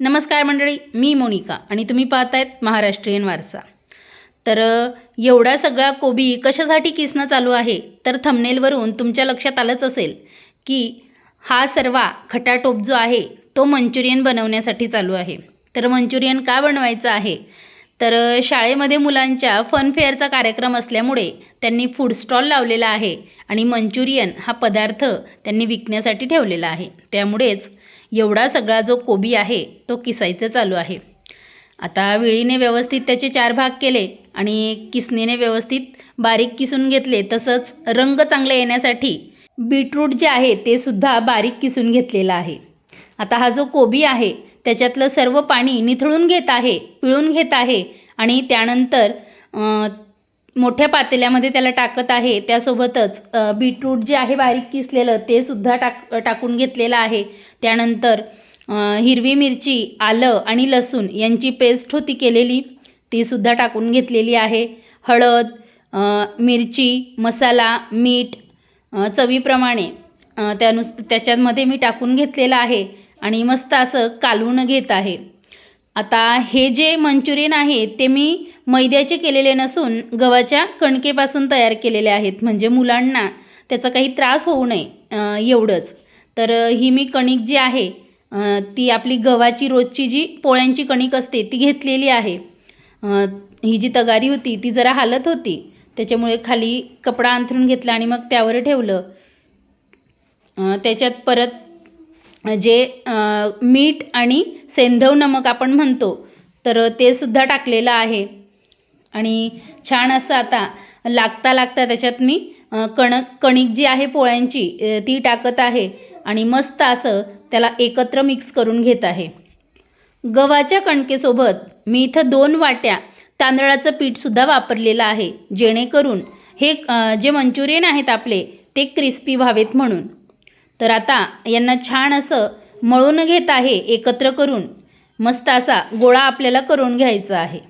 नमस्कार मंडळी मी मोनिका आणि तुम्ही पाहतायत महाराष्ट्रीयन वारसा. तर एवढा सगळा कोबी कशासाठी किसणं चालू आहे? तर थंबनेलवरून तुमच्या लक्षात आलंच असेल की हा सर्वा खटाटोप जो आहे तो मंचुरियन बनवण्यासाठी चालू आहे. तर मंचुरियन का बनवायचं आहे? तर शाळेमध्ये मुलांच्या फनफेअरचा कार्यक्रम असल्यामुळे त्यांनी फूड स्टॉल लावलेला आहे आणि मंचुरियन हा पदार्थ त्यांनी विकण्यासाठी ठेवलेला आहे. त्यामुळेच एवढा सगळा जो कोबी आहे तो किसायचं चालू आहे. आता विळीने व्यवस्थित त्याचे चार भाग केले आणि किसणीने व्यवस्थित बारीक किसून घेतले तसंच रंग चांगले येण्यासाठी बीटरूट जे आहे ते सुद्धा बारीक किसून घेतलेलं आहे. आता हा जो कोबी आहे त्याच्यातलं सर्व पाणी निथळून घेत आहे पिळून घेत आहे आणि त्यानंतर मोठ्या पातेल्यामध्ये त्याला टाकत आहे. त्यासोबतच बीटरूट जे आहे बारीक किसलेलं ते सुद्धा टाक टाकून घेतलेलं आहे. त्यानंतर हिरवी मिरची आलं आणि लसूण यांची पेस्ट होती केलेली ती सुद्धा टाकून घेतलेली आहे. हळद मिरची मसाला मीठ चवीप्रमाणे त्यानुस त्याच्यामध्ये मी टाकून घेतलेलं आहे आणि मस्त असं कालवून घेत आहे. आता हे जे मंचुरियन आहे ते मी मैद्याचे केलेले नसून गव्हाच्या कणकेपासून तयार केलेले आहेत म्हणजे मुलांना त्याचा काही त्रास होऊ नये एवढंच. तर ही मी कणिक जी आहे ती आपली गव्हाची रोजची जी पोळ्यांची कणिक असते ती घेतलेली आहे. ही जी तगारी होती ती जरा हालत होती. त्याच्यामुळे खाली कपडा अंथरून घेतला आणि मग त्यावर ठेवलं. त्याच्यात परत जे मीठ आणि सेंधव नमक आपण म्हणतो तर ते सुद्धा टाकलेलं आहे. आणि छान असं आता लागता लागता त्याच्यात मी कणक कणिक जी आहे पोळ्यांची ती टाकत आहे आणि मस्त असं त्याला एकत्र मिक्स करून घेत आहे. गव्हाच्या कणकेसोबत मी इथं दोन वाट्या तांदळाचं पीठसुद्धा वापरलेलं आहे जेणेकरून हे जे मंचुरियन आहेत आपले ते क्रिस्पी व्हावेत म्हणून. तर आता यांना छान असं मळून घेत आहे एकत्र करून. मस्त असा गोळा आपल्याला करून घ्यायचा आहे.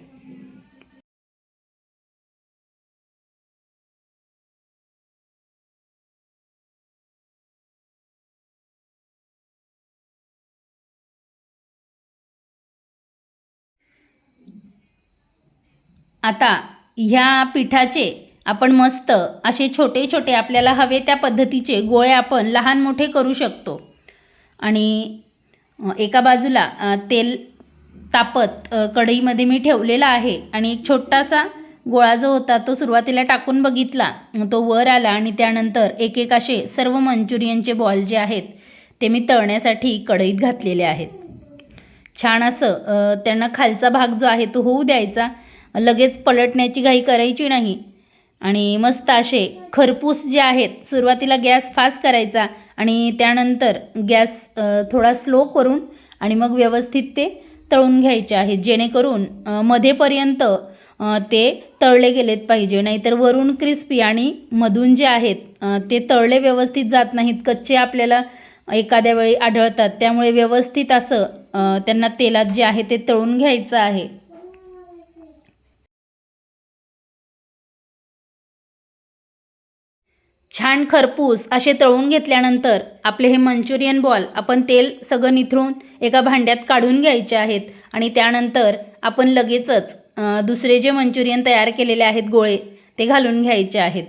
आता ह्या पिठाचे आपण मस्त असे छोटे छोटे आपल्याला हवे त्या पद्धतीचे गोळे आपण लहान मोठे करू शकतो. आणि एका बाजूला तेल तापत कढईमध्ये मी ठेवलेला आहे आणि एक छोटासा गोळा जो होता तो सुरुवातीला टाकून बघितला तो वर आला आणि त्यानंतर एक एक असे सर्व मंचुरियनचे बॉल जे आहेत ते मी तळण्यासाठी कढईत घातलेले आहेत. छान असं त्यांना खालचा भाग जो आहे तो होऊ द्यायचा लगेच पलटण्याची घाई करायची नाही. आणि मस्त असे खरपूस जे आहेत सुरुवातीला गॅस फास्ट करायचा आणि त्यानंतर गॅस थोडा स्लो करून आणि मग व्यवस्थित ते तळून घ्यायचे आहेत जेणेकरून मध्येपर्यंत ते तळले गेलेत पाहिजे. नाहीतर वरून क्रिस्पी आणि मधून जे आहेत ते तळले व्यवस्थित जात नाहीत. कच्चे आपल्याला एखाद्या वेळी आढळतात. त्यामुळे व्यवस्थित असं त्यांना तेलात जे आहे ते तळून घ्यायचं आहे. छान खरपूस असे तळून घेतल्यानंतर आपले हे मंचुरियन बॉल आपण तेल सगळं निथळून एका भांड्यात काढून घ्यायचे आहेत आणि त्यानंतर आपण लगेचच दुसरे जे मंचुरियन तयार केलेले आहेत गोळे ते घालून घ्यायचे आहेत.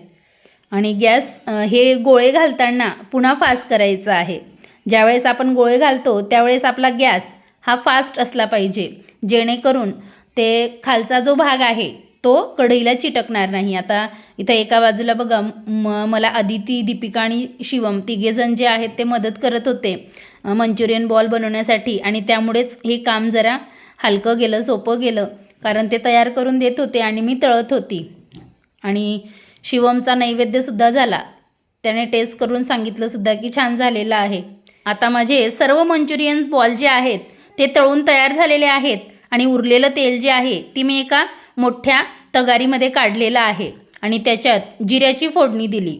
आणि गॅस हे गोळे घालताना पुन्हा फास्ट करायचं आहे. ज्यावेळेस आपण गोळे घालतो त्यावेळेस आपला गॅस हा फास्ट असला पाहिजे. जेणेकरून ते खालचा जो भाग आहे तो कढईला चिटकणार नाही. आता इथं एका बाजूला बघा म मला अदिती दीपिका आणि शिवम तिघेजण जे आहेत ते मदत करत होते मंचुरियन बॉल बनवण्यासाठी. आणि त्यामुळेच हे काम जरा हलकं गेलं सोपं गेलं. कारण ते तयार करून देत होते आणि मी तळत होती. आणि शिवमचा नैवेद्यसुद्धा झाला. त्याने टेस्ट करून सांगितलंसुद्धा की छान झालेलं आहे. आता माझे सर्व मंचुरियन्स बॉल जे आहेत ते तळून तयार झालेले आहेत आणि उरलेलं तेल जे आहे ती मी एका मोठ्या तगारीमध्ये काढलेलं आहे आणि त्याच्यात जिऱ्याची फोडणी दिली.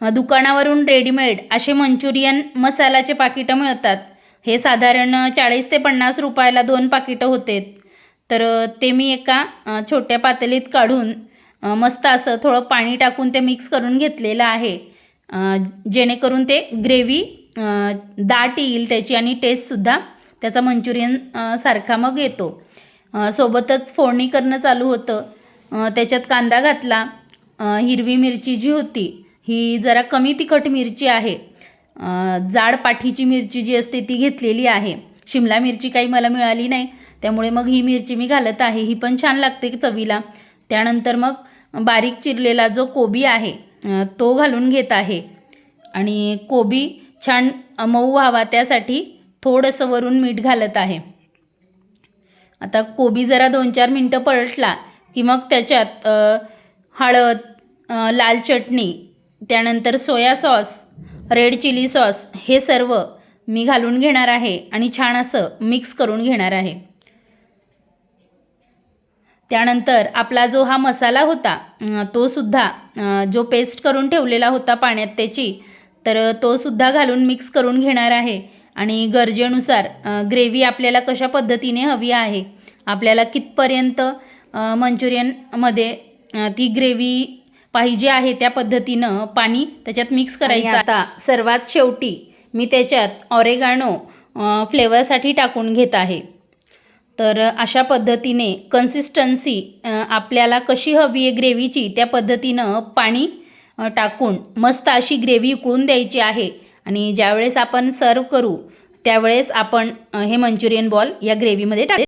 दुकानावरून रेडीमेड असे मंचुरियन मसाल्याचे पाकिटं मिळतात. हे साधारण चाळीस ते पन्नास रुपयाला दोन पाकिटं होते तर ते मी एका छोट्या पातळीत काढून मस्त असं थोडं पाणी टाकून ते मिक्स करून घेतलेलं आहे. जेणेकरून ते ग्रेव्ही दाट येईल त्याची आणि टेस्टसुद्धा त्याचा मंचुरियन सारखा मग येतो. सोबतच फोडणी करणं चालू होतं. त्याच्यात कांदा घातला. हिरवी मिरची जी होती ही जरा कमी तिखट मिरची आहे. जाड पाठीची मिरची जी असते ती घेतलेली आहे. शिमला मिरची काही मला मिळाली नाही त्यामुळे मग ही मिरची मी घालत आहे. ही पण छान लागते चवीला. त्यानंतर मग बारीक चिरलेला जो कोबी आहे तो घालून घेत आहे. आणि कोबी छान मऊ व्हावा त्यासाठी थोडंसं वरून मीठ घालत आहे. आता कोबी जरा दोन चार मिनटं पलटला की मग त्याच्यात हळद लाल चटणी त्यानंतर soya sauce red chilli sauce हे सर्व मी घालून घेणार आहे आणि छान असं मिक्स करून घेणार आहे. त्यानंतर आपला जो हा मसाला होता तो सुद्धा जो पेस्ट करून ठेवलेला होता पाण्यात त्याची तर तो सुद्धा घालून मिक्स करून घेणार आहे आणि गरजेनुसार ग्रेव्ही आपल्याला कशा पद्धतीने हवी आहे आपल्याला कितपर्यंत मंचुरियनमध्ये ती ग्रेव्ही पाहिजे आहे त्या पद्धतीनं पाणी त्याच्यात मिक्स करायचं आता सर्वात शेवटी मी त्याच्यात ऑरेगानो फ्लेवरसाठी टाकून घेत आहे. तर अशा पद्धतीने कन्सिस्टन्सी आपल्याला कशी हवी आहे ग्रेव्हीची त्या पद्धतीनं पाणी टाकून मस्त अशी ग्रेव्ही उकळून द्यायची आहे. आणि ज्यावेळेस आपण सर्व करू त्यावेळेस आपण हे मंचुरियन बॉल या ग्रेव्हीमध्ये टाक